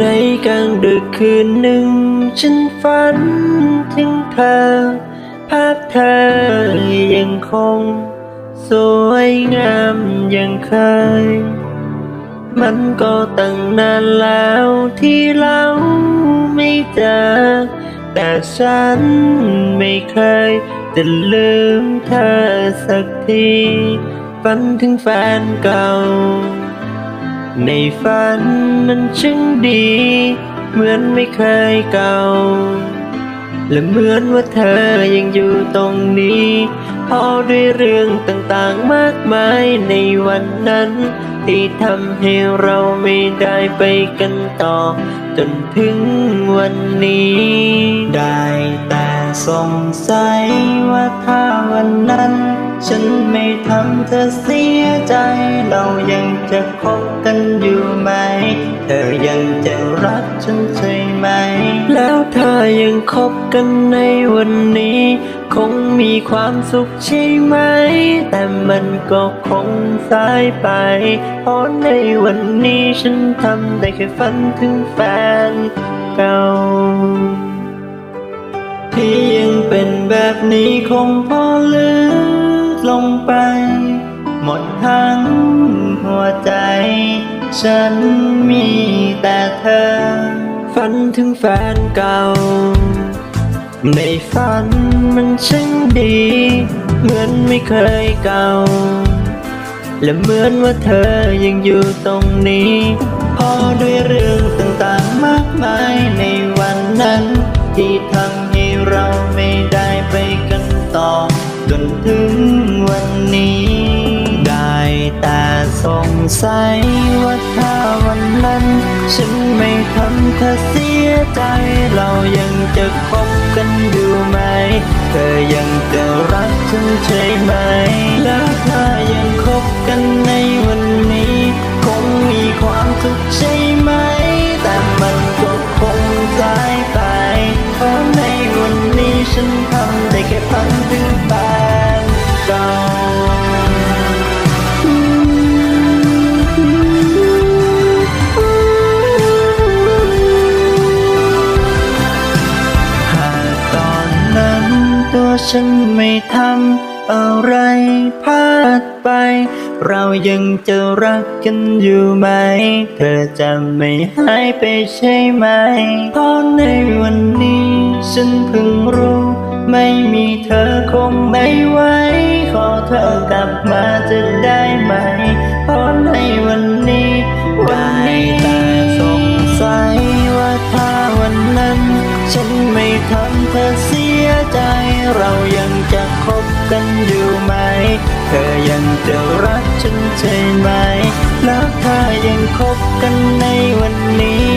ในกลางดึกคืนหนึ่ง ฉันฝันถึงเธอ ภาพเธอยังคง สวยงามยังเคย มันก็ตั้งนานแล้วที่เราไม่เจอ แต่ฉันไม่เคย จะลืมเธอสักที ฝันถึงแฟนเก่า ในฝันมันช่างดี เหมือนไม่เคยเก่า และเหมือนว่าเธอยังอยู่ตรงนี้เพราะด้วยเรื่องต่างๆมากมายในวันนั้น ที่ทำให้เราไม่ได้ไปกันต่อ จนถึงวันนี้ ได้แต่สงสัยว่าถ้าวันนั้น ฉันไม่ทำเธอเสียใจ เรายังจะคบกันอยู่ไหม เธอยังจะรักฉันใช่ไหม แล้วเธอยังคบกันในวันนี้ คงมีความสุขใช่ไหม แต่มันก็คงสายไป เพราะในวันนี้ฉันทำได้แค่ฝันถึงแฟนเก่าที่ยังเป็นแบบนี้คงพอลึกลง ไป หมดทั้งหัวใจ ฉันมีแต่เธอ ฝันถึงแฟนเก่า ในฝันมันช่างดี เหมือนไม่เคยเก่า และเหมือนว่าเธอยังอยู่ตรงนี้พอด้วยเรื่องต่างๆมากมายในวันนั้น ที่ทำให้เราไม่ได้ไปกันต่อจนถึง วันนี้ ได้แต่สงสัยว่าถ้าวันนั้น ฉันไม่ทำเธอเสียใจ เรายังจะคบกันอยู่ไหม เธอยังจะรักฉันใช่ไหม แล้วถ้ายังคบกันในวันนี้ คงมีความสุขใช่ ฉันไม่ทำอะไรพลาดไป เรายังจะรักกันอยู่ไหม เธอจะไม่หายไปใช่ไหมเพราะในวันนี้ ฉันเพิ่งรู้ ไม่มีเธอคงไม่ไหวขอเธอกลับมาจะได้ไหมเพราะในวันนี้วัน จะคบกันอยู่ไหม เธอยังจะรักฉันใช่ไหม แล้วถ้ายังคบกันในวันนี้